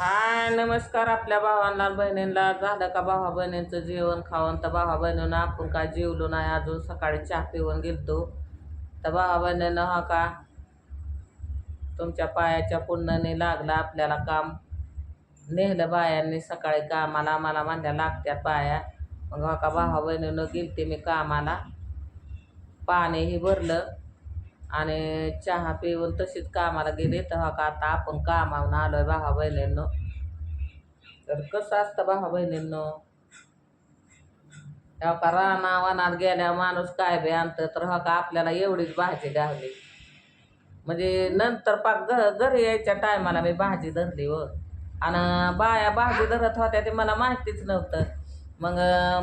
हाय नमस्कार आपल्या भावांना बहिणींना. झालं का भावा बहिणींचं जेवण खावण? तर भावा बहिणीनं आपण काय जेवलो नाही अजून सकाळी चहा पिऊन गेलतो. तर भावा बहिणीनं हा का? तुमच्या पायाच्या पुण्याने लागलं आपल्याला काम. नेहलं बायांनी सकाळी कामाला आम्हाला म्हणल्या लागत्यात पाया मग हा का भावा बहिणीनं गेलते मी कामाला. पाणीही भरलं. आणि चहा पिऊन तशीच कामाला गेले. तर हा का आता आपण कामावून आहे भावा बहिणींनो. तर कसं असतं भावा बहिणींनो? तेव्हा का राना वनात गेल्या माणूस काय बी आणतं तर हा का आपल्याला एवढीच भाजी गावली म्हणजे नंतर पाक घ घरी यायच्या टायमाला मी भाजी धरली व आणि बाया भाजी धरत होत्या ते मला माहितीच नव्हतं. मग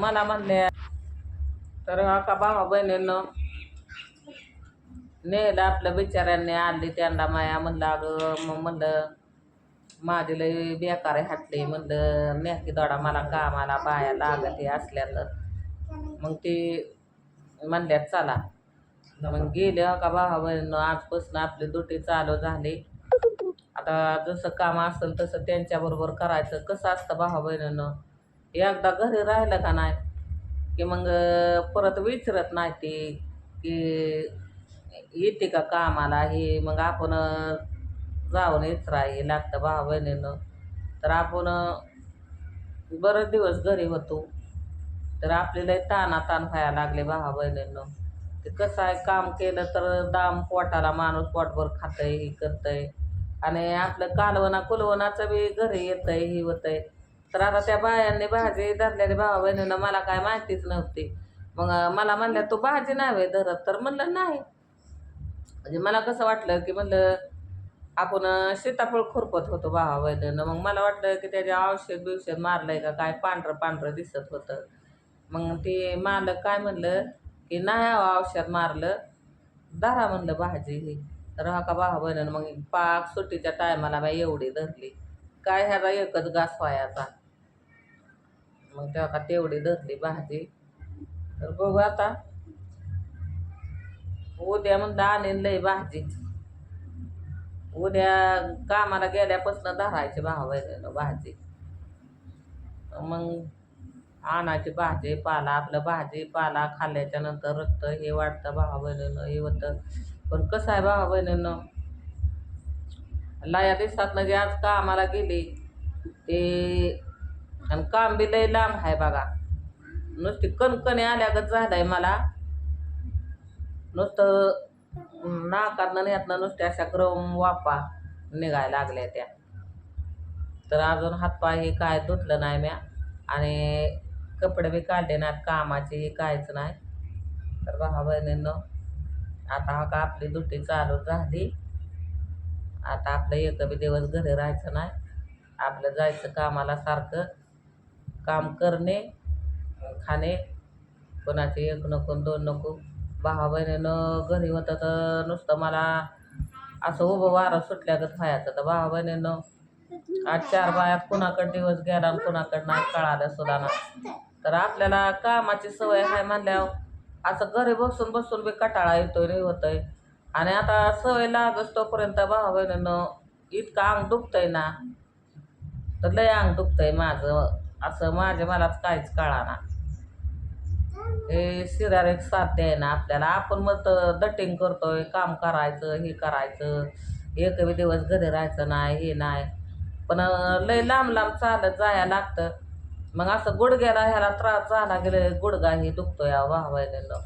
मला म्हणल्या तर हा का भावा बहिणींनो नेलं आपल्या बिचाऱ्यांनी आणली त्यांना माया म्हणलं अगं मग म्हणलं माझी लई बेकार हाटले म्हणलं नेहकी दोडा मला कामाला बाया लागत हे असल्या मग ती म्हणल्यात चला. मग गेले का भावा आजपासून आपली दुटी चालू झाली. आता जसं काम असेल तसं त्यांच्याबरोबर करायचं. कसं असतं भावा बहिणीनं एकदा घरी राहिलं का नाही? की मग परत विचारत नाही ते की येते का कामाला? हे मग आपण जाऊन येत राही लागतं भावा बहिणीनं. तर आपण बरेच दिवस घरी होतो. तर आपल्याला ताना ताण व्हायला लागले भावा बहिणीनं. ते कसं आहे काम केलं तर दाम पोटाला माणूस पोटभर खातंय हे करतंय. आणि आपलं कालवणा कुलवणाचं बी घरी येतंय हे होतंय. तर आता त्या बायांनी भाजी धरलेली भावा बहिणीनं मला काय माहितीच नव्हती. मग मला म्हणल्या तू भाजी नाही धरत. तर म्हणलं नाही. म्हणजे मला कसं वाटलं की म्हणलं आपण सीताफळ खुरपत होतो भावा बहिणीनं मग मला वाटलं की त्याचे औषध बिवषध मारलंय का काय? पांढरं पांढरं दिसत होतं. मग ते मालक काय म्हणलं की नाही अहो औषध मारलं. धरा म्हणलं भाजी ही. तर का भावा बहिणीनं मग पाक सुट्टीच्या टायमाला बाई एवढी धरली. काय ह्याला एकच घास व्हायचा? मग तेव्हा का तेवढी धरली भाजी. तर बघू आता. उद्या म्हणलं आणीन लय भाजी. उद्या कामाला गेल्यापासून धरायची भावायला भाजी. मग आणायची भाजी पाला आपलं भाजी पाला खाल्ल्याच्या नंतर रक्त हे वाटतं भावा बहिणीनं हे होतं. पण कसं आहे भावा बहिणीनं लाया दिवसातनं जे आज कामाला गेली ते आणि काम बी लय लांब आहे बघा. नुसती कणकणी आल्यागत झालंय मला. नुसतं नाकातनं यातनं नुसत्या अशा क्रम वापा निघायला लागल्या त्या. तर अजून हातपाय हे काय धुतलं नाही म्या. आणि कपडे बी काढले नाहीत कामाचे हे कायच नाही. तर भावा बहिणींनो आता हा का आपली दुटी चालू झाली? आता आपलं एक बी दिवस घरी राहायचं नाही. आपलं जायचं कामाला सारखं. काम करणे खाणे कोणाचे एक नको दोन नको. भावा बहिणीनं घरी होतं तर नुसतं मला असं उभं वारं सुटल्यागत व्हायचं. तर भावा बहिणीनं आज चार बायात कुणाकडे दिवस गेला आणि कुणाकडे नाही कळालं सुद्धा ना तर आपल्याला कामाची सवय आहे म्हणल्यावर असं घरी बसून बसून बी कटाळा येतोय रे होतोय. आणि आता सवय लागच तोपर्यंत भावा बहिणीनं इतकं अंग दुखतंय ना. तर लय अंग दुखतंय माझं. असं माझे मलाच काहीच कळाना. हे शिरार एक साथ आहे ना आपल्याला. आपण मग दटिंग करतोय काम करायचं हे करायचं. एक दिवस घरी राहायचं नाही हे नाही. पण लय लांब लांब चालत जायला लागतं. मग असं गुडघ्याला ह्याला त्रास झाला गेले गुडघा हे दुखतो या व्हायला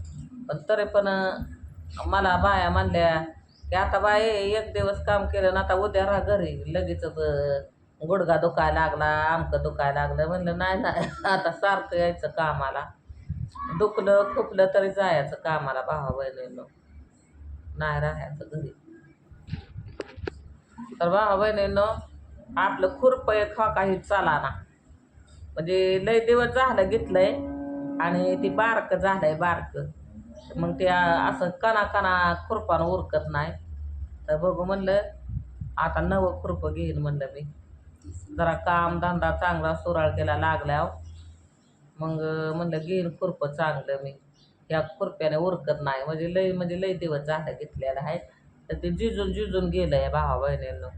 पण तरी पण मला बाया म्हणल्या की आता बाय एक दिवस काम केलं ना आता उद्या राहा घरी. लगेचच गुडघा दुखायला लागला आमकं दुखायला लागलं. म्हणलं नाही नाही आता सारखं यायचं कामाला. दुखलं खुपलं तरी जायचं कामाला भावा बहिणीनं. नाही राहायचं घरी. तर भावा बहिणीनं आपलं खुरपं एक हो खा काही चाला ना. म्हणजे लय दिवस झालं घेतलंय आणि ती बारक झालंय बारक. मग ते असं कणा कणा खुरपानं उरकत नाही. तर बघू म्हणलं आता नवं खुरपं घेईन म्हणलं मी. जरा काम धंदा चांगला सुराळ केला लागल्यावर. मग म्हणलं घेईन खुरपं चांगलं मी. या खुरप्याने उरकत नाही. म्हणजे लई म्हणजे लई दिवस झाडं घेतलेलं आहे तर ते जिजून जिजून गेलं आहे भावा बहिणीनं.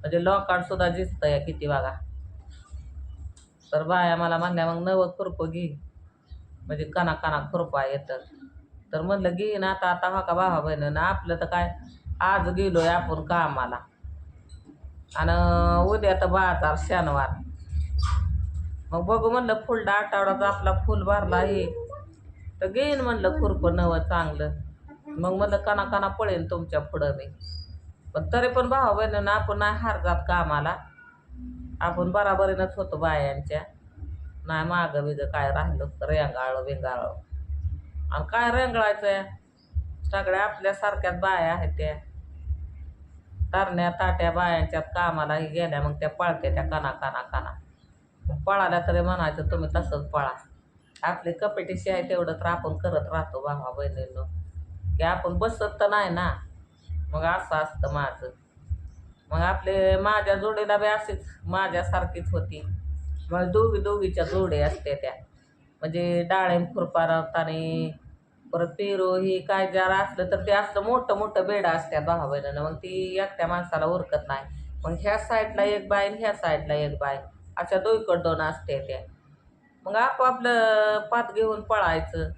म्हणजे लोकांसुद्धा या किती बघा. तर बाया मला म्हणल्या मग नवं खुरपं घे. म्हणजे कणा कणा खुरपा येतं तर म्हणलं घेईन आता आता हा का भावा बहिणीनं? आपलं तर काय आज गेलो आहे आपण कामाला. आणि उद्या तर बाजार शनिवार. मग बघू म्हणलं फुलडा आठवड्याचा आपला फुल भरला आहे. तर घेईन म्हणलं खुरपं नवं चांगलं. मग म्हणलं काना काना पळेन तुमच्या पुढं मी. पण तरी पण भावा बहिणीनं आपण नाही हार जात कामाला. आपण बराबरीनंच होतो बायांच्या. नाही मागं बिगं काय राहिलं रेंगाळ बिंगाळ. आणि काय रेंगळायचं? सगळ्या आपल्यासारख्याच बाया आहेत त्या. तरण्या ताट्या बायांच्यात कामालाही गेल्या मग त्या पळत्या त्या काना काना काना. पळाला तरी म्हणायचं तुम्ही तसंच पळा. आपली कपेटीशी आहे तेवढं तर आपण करत राहतो भावा बहिणीनं. की आपण बसत तर नाही ना. मग असं असतं माझं. मग आपले माझ्या जोडीला बी अशीच माझ्यासारखीच होती. मग दोघी दोघीच्या जोडी असते त्या. म्हणजे डाळिंब खुरपारताने परत पेरू ही काय जर असलं तर ते असलं मोठं मोठं बेडं असत्या भावा बहिणीनं. मग ती एकट्या माणसाला उरकत नाही. मग ह्या साईडला एक बाय ह्या साईडला एक बाय अशा दोईकड दोन असते त्या. मग आपापलं पात घेऊन पळायचं.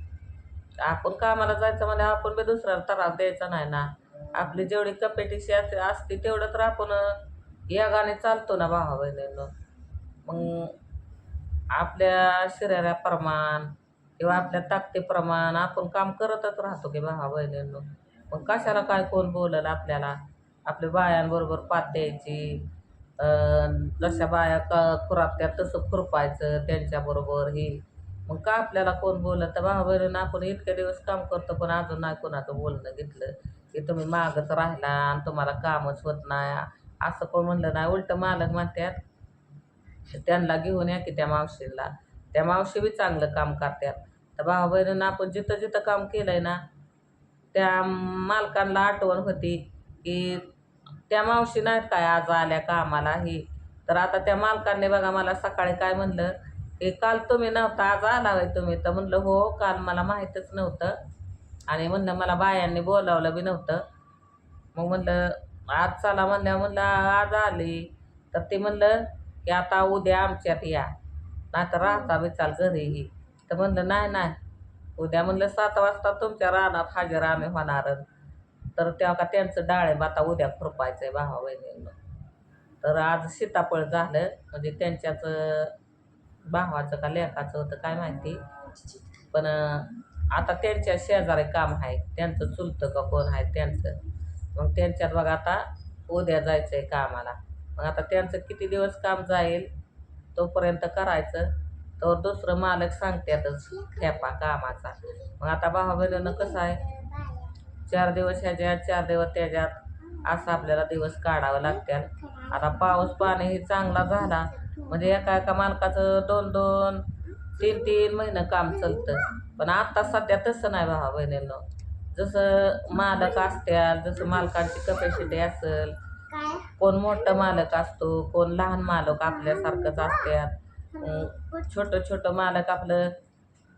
आपण कामाला जायचं म्हणजे आपण बी दुसऱ्याला त्रास द्यायचा नाही ना. आपली जेवढी कपेटीशी असते असते तेवढं तर आपण या गाणे चालतो ना भावा बहिणीनं. मग आपल्या शरीराप्रमाण किंवा आपल्या ताकदीप्रमाण आपण काम करतच राहतो की भावा बहिणीनं. मग कशाला काय कोण बोललं आपल्याला? आपल्या बायांबरोबर पात द्यायची. जशा बाया क खुरापत्यात तसं खुरपायचं त्यांच्याबरोबर ही. मग का आपल्याला कोण बोललं तर भावा बहिणीनं आपण इतके दिवस काम करतो पण अजून नाही कोणाचं बोलणं घेतलं. की तुम्ही मागच राहिला आणि तुम्हाला कामच होत नाही. असं पण म्हणलं नाही. उलटं मालक म्हणतात त्यांना घेऊन या की त्या मावशीला. त्या मावशी बी चांगलं काम करतात तर भावा बहिणीनं आपण जिथं जिथं काम केलं आहे ना त्या मालकांना आठवण होती की त्या मावशी नाहीत काय आज आल्या कामाला ही. तर आता त्या मालकांनी बघा मला सकाळी काय म्हणलं की काल तुम्ही नव्हता आज आला होय तुम्ही. तर म्हणलं हो काल मला माहीतच नव्हतं. आणि म्हणलं मला बायांनी बोलावलं बी नव्हतं. मग म्हणलं आज चला म्हणल्या म्हणलं आज आली. तर ते म्हणलं की आता उद्या आमच्यात या नाहीतर राहता बी चाल घरीही तर म्हणलं नाही नाही. उद्या म्हणलं सात वाजता तुमच्या रानात हजर आम्ही होणार तर तेव्हा का त्यांचं डाळिंब आता उद्या खुरपायचं आहे भावा बहिणींना तर आज सीताफळ झालं म्हणजे त्यांच्याच भावाचं का लेखाचं होतं काय माहिती. पण आता त्यांच्या शेजारी काम आहे त्यांचं चुलतं का कोण आहे त्यांचं. मग त्यांच्यात बघा आता उद्या जायचं आहे कामाला. मग आता त्यांचं किती दिवस काम जाईल? तोपर्यंत करायचं. तर दुसरं मालक सांगतातच ठेपा कामाचा. मग आता भावा बहिणीनं कसं आहे? चार दिवस ह्याच्यात चार दिवस त्याच्यात. असं आपल्याला दिवस काढावं लागतात आता पाऊस पाणी हे चांगला झाला. म्हणजे एका एका मालकाचं दोन दोन तीन तीन महिनं काम चालतं. पण आत्ता सध्या तसं नाही भावा बहिणींनो. जसं मालक असत्याल जसं मालकांची कपॅसिटी असेल. कोण मोठं मालक असतो कोण लहान मालक आपल्यासारखंच असतात छोटं छोटं मालक आपलं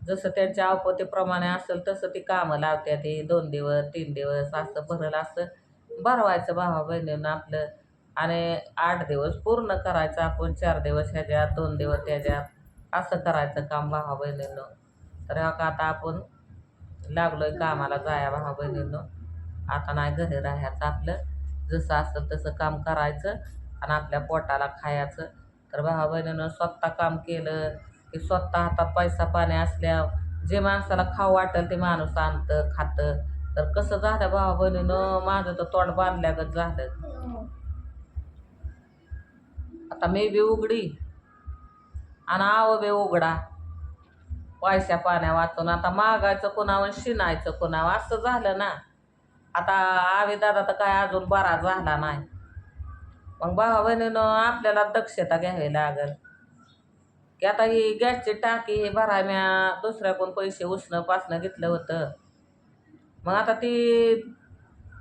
जसं त्यांच्या अवपतीप्रमाणे असेल तसं ती कामं लावते ते दोन दिवस तीन दिवस असं भरलं असं भरवायचं भावा बहिणीनं आपलं. आणि आठ दिवस पूर्ण करायचं आपण चार दिवस ह्याच्यात दोन दिवस त्याच्यात असं करायचं काम भावा बहिणीनं. तर हा का आता आपण लागलोय कामाला जाया भावा बहिणीनं. आता नाही घरी राहायचं आपलं. जसं असेल तसं काम करायचं आणि आपल्या पोटाला खायचं. तर भावा बहिणीनं स्वतः काम केलं की स्वतः हातात पैसा पाणी असल्या जे माणसाला खाऊ वाटेल ते माणूस आणतं खातं. तर कसं झालं भावा बहिणीनं? माझं तर तोंड बांधल्यागत झालं. आता मी बी उघडी आणि आव बी उघडा. पैशा पाण्या वाचून आता मागायचं कोणावर शिनायचं कोणावर? असं झालं ना. आता आवे दादा तर काय अजून बरा झाला नाही. मग भावा बहिणीनं आपल्याला दक्षता घ्यावी लागेल. की आता ही गॅसची टाकी हे भराय म्या दुसऱ्याकडून पैसे उसणं पासणं घेतलं होतं. मग आता ती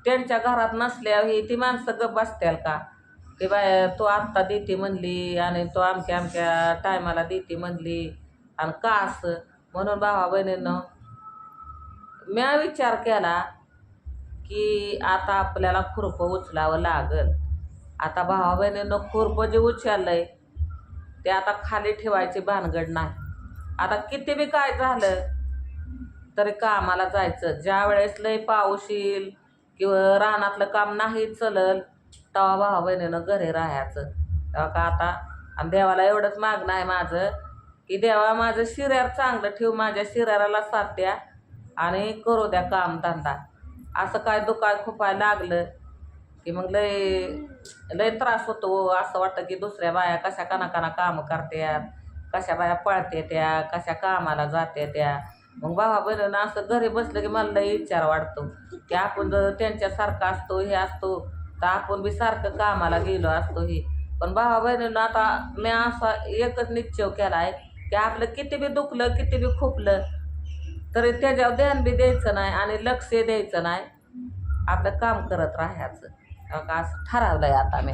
त्यांच्या घरात नसल्या ही ती माणसं गप बसत्याल का? की बाय तू आत्ता देते म्हणली आणि तो अमक्या अमक्या टायमाला देते म्हणली. आणि का असं? म्हणून भावा बहिणीनं म्या विचार केला की आता आपल्याला खुरपं उचलावं लागल. आता भावा बहिणीनं खुरपं जे उचललंय ते आता खाली ठेवायची भानगड नाही. आता किती बी काय झालं तरी कामाला जायचं. ज्या वेळेस लय पाऊस येईल किंवा रानातलं काम नाही चलल तेव्हा भावा बहिणीनं घरी राहायचं. तेव्हा का आता? आणि देवाला एवढंच मागणं आहे माझं की देवा माझं शिर्यार चांगलं ठेव माझ्या शिर्याराला साथ द्या आणि करू द्या कामधंदा. असं काय दुकान खुपायला लागलं? की मग लय लय त्रास होतो हो. असं वाटतं की दुसऱ्या बाया कशा काना काना कामं करत्यात कशा बाया पळते त्या कशा कामाला जाते त्या मग बाबा बहिणीनं असं घरी बसलं की मला लई विचार वाटतो की आपण जर त्यांच्यासारखं असतो हे असतो तर आपण बी सारखं कामाला गेलो असतो हे. पण भावा बहिणीनं आता मी असा एकच निश्चय केला आहे की आपलं किती बी दुखलं किती बी खुपलं तरी त्याच्यावर ध्यान बी द्यायचं नाही आणि लक्ष द्यायचं नाही. आपलं काम करत राहायचं. का असं ठरवलंय आता मी